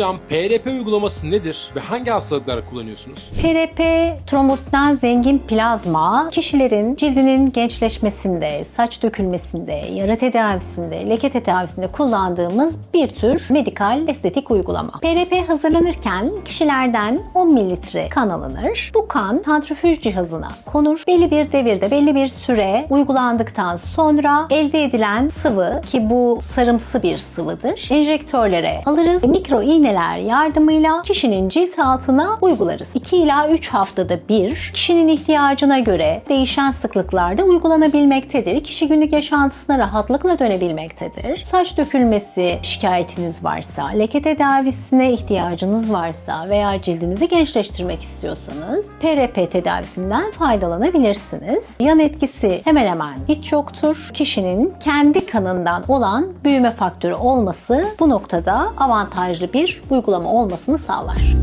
Hocam PRP uygulaması nedir ve hangi hastalıklarda kullanıyorsunuz? PRP, trombosinden zengin plazma, kişilerin cildinin gençleşmesinde, saç dökülmesinde, yara tedavisinde, leke tedavisinde kullandığımız bir tür medikal estetik uygulama. PRP hazırlanırken kişilerden 10 mililitre kan alınır. Bu kan santrifüj cihazına konur. Belli bir devirde, belli bir süre uygulandıktan sonra elde edilen sıvı ki bu sarımsı bir sıvıdır. Enjektörlere alırız. Mikro iğneler yardımıyla kişinin cilt altına uygularız. 2 ila 3 haftada bir kişinin ihtiyacına göre değişen sıklıklarda uygulanabilmektedir. Kişi günlük yaşantısına rahatlıkla dönebilmektedir. Saç dökülmesi şikayetiniz varsa, leke tedavisine ihtiyacınız varsa veya cildinizi gençleştirmek istiyorsanız PRP tedavisinden faydalanabilirsiniz. Yan etkisi hemen hemen hiç yoktur. Kişinin kendi kanından olan büyüme faktörü olması bu noktada avantajlı bir uygulama olmasını sağlar.